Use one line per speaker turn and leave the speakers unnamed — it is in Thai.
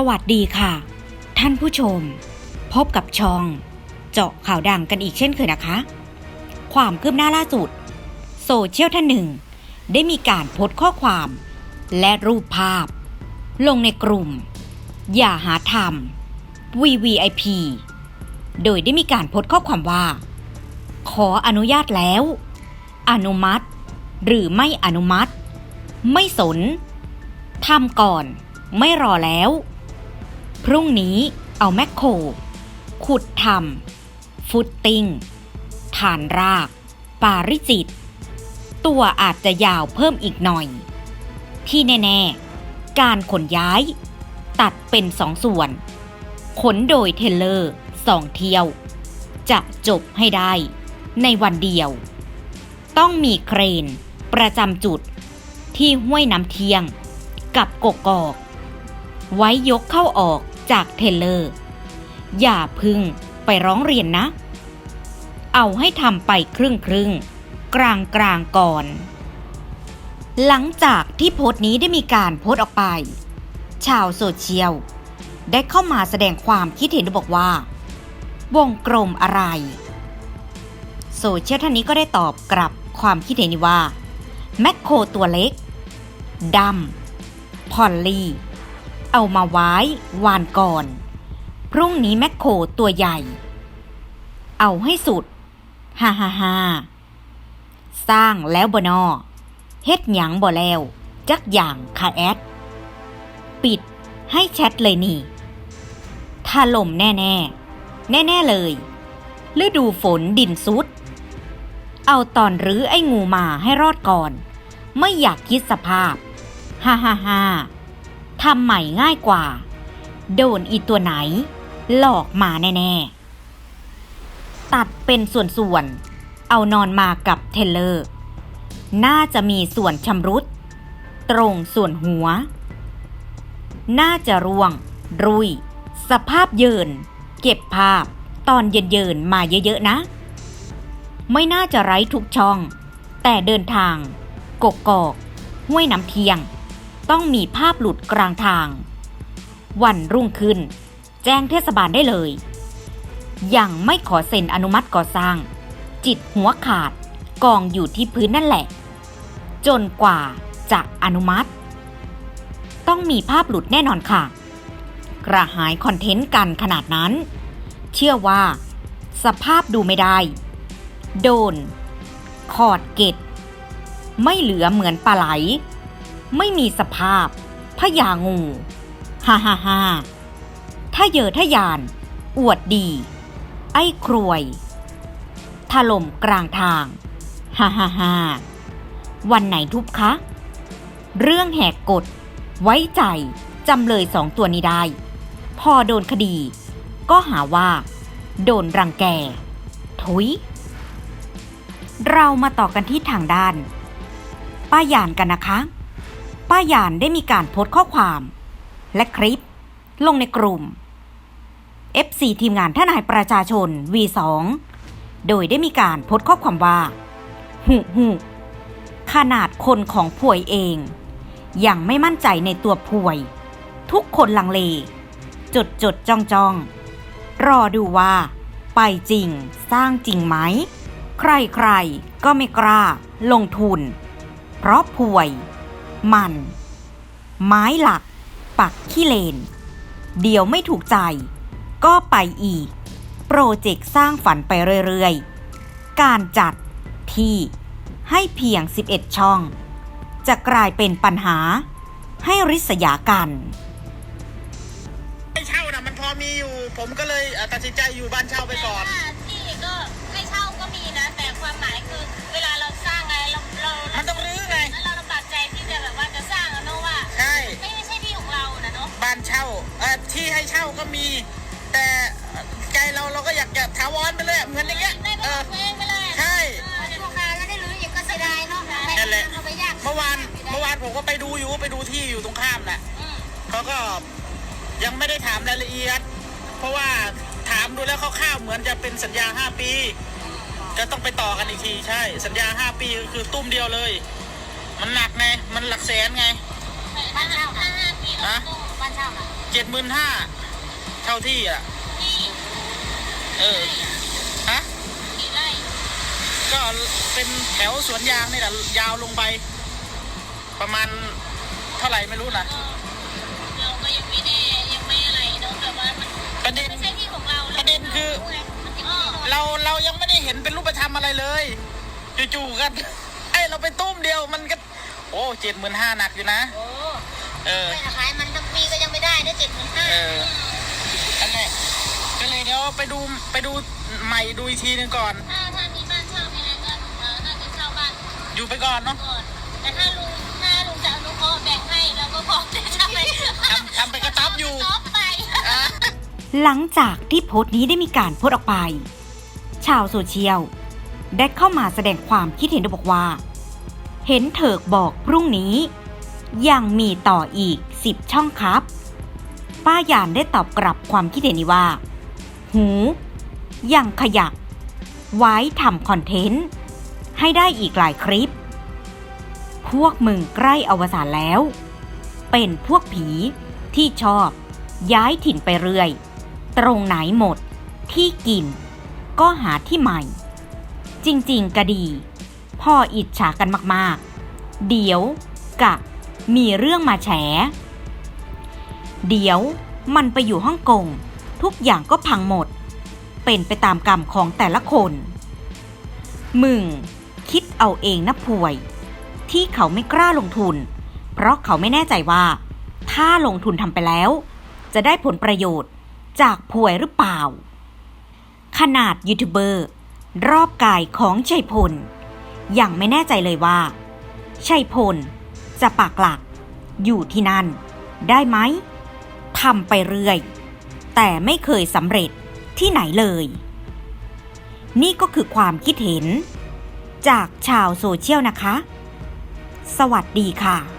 สวัสดีค่ะ ท่านผู้ชม พบกับช่อง เจาะข่าวดังกันอีกเช่นเคยนะคะ ความคืบหน้าล่าสุด โซเชียลท่านหนึ่ง ได้มีการโพสต์ข้อความ และรูปภาพ ลงในกลุ่ม อย่าหาทำ VVIP โดยได้มีการโพสต์ข้อความว่า ขออนุญาตแล้ว อนุมัติ หรือไม่อนุมัติ ไม่สนทำก่อนไม่รอแล้ว พรุ่งนี้เอาแมคโครขุดทำฟุตติ้งฐานราก ปาริจิต ตัวอาจจะยาวเพิ่มอีกหน่อย ที่แน่ ๆ การขนย้าย ตัดเป็นสองส่วน ขนโดยเทเลอร์สองเที่ยว จะจบให้ได้ ในวันเดียว ต้องมีเครน ประจำจุดที่ห้วยน้ำเทียง กับกกอก ไว้ยกเข้าออก จากเทเลอร์ อย่าพึ่งไปร้องเรียนนะ เอาให้ทำไปครึ่งครึ่งกลางกลางก่อน หลังจากที่โพสต์นี้ได้มีการโพสต์ออกไป ชาวโซเชียล ได้เข้ามาแสดงความคิดเห็นบอกว่า วงกลมอะไร โซเชียลท่านนี้ก็ได้ตอบกลับความคิดเห็นนี้ว่า แมคโครตัวเล็กดำพอลลี่ เอามาไว้ วานก่อน พรุ่งนี้แมคโครตัวใหญ่ เอาให้สุด ฮ่าฮ่าฮ่าสร้างแล้วบนอเฮ็ดหยังบ่แล้ว จักอย่างค่ะแอด ปิดให้แชทเลยนี่ถล่มแน่แน่แน่แน่เลยฤดูฝนดินซุด เอาตอนรื้อไอ้งูมาให้รอดก่อน ไม่อยากคิดสภาพ ฮ่าฮ่าฮ่า ทำใหม่ง่ายกว่า โดนอีตัวไหน หลอกมาแน่ๆ ตัดเป็นส่วนๆ เอานอนมากับเทเลอร์ น่าจะมีส่วนชำรุด ตรงส่วนหัว น่าจะร่วง รุย สภาพเยิน เก็บภาพ ตอนเยินๆ มาเยอะๆ นะ ไม่น่าจะไร้ทุกช่อง แต่เดินทาง กกอก ห้วยน้ำเทียง ต้องมีภาพหลุดกลางทาง วันรุ่งขึ้น แจ้งเทศบาลได้เลย ยังไม่ขอเซ็นอนุมัติก่อสร้าง จิตหัวขาดกองอยู่ที่พื้นนั่นแหละ จนกว่าจะอนุมัติ ต้องมีภาพหลุดแน่นอนค่ะ กระหายคอนเทนต์กันขนาดนั้น เชื่อว่า สภาพดูไม่ได้ โดน ขอดเกตไม่เหลือเหมือนปลาไหล ไม่มีสภาพพญางูฮ่าฮ่าฮ่าถ้าเยอถ้ายาน อวดดี ไอ้ครวยถล่มกลางทางฮ่าฮ่าฮ่าวันไหนทุบคะ เรื่องแหกกฎ ไว้ใจ จำเลยสองตัวนี้ได้ พอโดนคดี ก็หาว่า โดนรังแก ทุย เรามาต่อกันที่ทางด้าน ป้าหยานกันนะคะ ป้ายานได้มีการโพสต์ข้อความ และคลิป ลงในกลุ่ม FC ทีมงานทนายประชาชน V2 โดยได้มีการโพสต์ข้อความว่าหุหุขนาดคนของป่วยเอง ยังไม่มั่นใจในตัวป่วย ทุกคนลังเล จดจดจ้องจ้องรอดูว่า ไปจริงสร้างจริงไหม ใครๆก็ไม่กล้า ลงทุน เพราะป่วย มัน ไม้หลัก ปักขี้เลน เดี๋ยวไม่ถูกใจ ก็ไปอีก โปรเจกต์สร้างฝันไปเรื่อยๆ การจัดที่ให้เพียง 11 ช่อง จะกลายเป็นปัญหาให้ริษยากัน
ให้เช่านะมันพอมีอยู่ ผมก็เลยเอ่อตัดสินใจอยู่บ้านเช่าไปก่อน
แต่ว่า
เช่าเอ่อที่ให้เช่าก็มี แต่ใจเราเราก็อยากจะถาวรไปเลยเหมือนอย่างเงี้ย
ได้
เอ
ก็
อ
ตัวเองไปเลย
ใช่
ราคาแล้วได้รื้ออีกก็เสียดายเนาะ
นั่นแหละ
เอาไปยาก
เมื่อวานเมื่อวานผมก็ไปดูอยู่ไปดูที่อยู่ตรงข้ามน่ะ
อืม
เขาก็ยังไม่ได้ถามรายละเอียด เพราะว่าถามดูแล้วคร่าวๆเหมือนจะเป็นสัญญา 5 ปีจะต้องไปต่อกันอีกทีใช่ สัญญา 5 ปีก็คือตุ้มเดียวเลย มันหนักไงมันหลักแสนไง
บ้านเช่าห้าห้าปีแล้ว
ฮะ
ก็บ้านเช่าน่ะ
เจ็ดหมื่นห้าเท่าที่อะ
ที่
เออ ฮะ
กี่ไร่
ก็เป็นแถวสวนยางนี่แหละยาวลงไป ประมาณเท่าไหร่ไม่รู้นะ
ก็เราก็ยังไม่แน่ยังไม่อะไรเนาะแต่ว่ามัน
ประเด็น
ไม่ใช่ที่ของเรา
ประเด็นคือ
อ๋อ
เราเรายังไม่ได้เห็นเป็นรูปธรรมอะไรเลยจู่ๆกันไอ้เราไปตุ้มเดียวมันก็ โอ้เจ็ดหมื่นห้าหนักอยู่นะ
โอ้
เออ
ไม่ขายมันทั้งปีก็ยังไม่ได้ ได้เจ็ดหมื่นห้า
เอออันนี้ก็เลยเดี๋ยวไปดูไปดูใหม่ดูอีกทีหนึงก่อน
ถ้าถ้ามีบ้านเช่ามีอะไรก็เออน่าจะเช่าบ้าน
อยู่ไปก่อนเนาะ
ก่อน แต่ถ้าลุงถ้าลุงจะอนุเคราะห์แบ่งให้เราก็พร้อมจะทำไป
ทำทำไปกระตับอยู่
กระต๊อบไป
อะ
หลังจากที่โพสต์นี้ได้มีการโพสต์ออกไป ชาวโซเชียลได้เข้ามาแสดงความคิดเห็นโดยบอกว่า เห็นเถิกบอกพรุ่งนี้ ยังมีต่ออีก 10 ช่องครับ ป้ายานได้ตอบกลับความคิดเห็นนี้ว่า หูยังขยับไว้ทำคอนเทนต์ ให้ได้อีกหลายคลิป พวกมึงใกล้อวสานแล้ว เป็นพวกผีที่ชอบ ย้ายถิ่นไปเรื่อย ตรงไหนหมด ที่กิน ก็หาที่ใหม่ จริงๆก็ดี พ่ออิจฉากันมากๆ เดี๋ยวกะมีเรื่องมาแฉ เดี๋ยวมันไปอยู่ฮ่องกง ทุกอย่างก็พังหมด เป็นไปตามกรรมของแต่ละคน มึง คิดเอาเองนะป่วย ที่เขาไม่กล้าลงทุน เพราะเขาไม่แน่ใจว่า ถ้าลงทุนทำไปแล้ว จะได้ผลประโยชน์จากป่วยหรือเปล่า ขนาดยูทูบเบอร์ รอบกายของชัยพล ยังไม่แน่ใจเลยว่า ชัยพลจะปากหลักอยู่ที่นั่น ได้ไหม ทำไปเรื่อย แต่ไม่เคยสำเร็จที่ไหนเลย นี่ก็คือความคิดเห็น จากชาวโซเชียลนะคะ สวัสดีค่ะ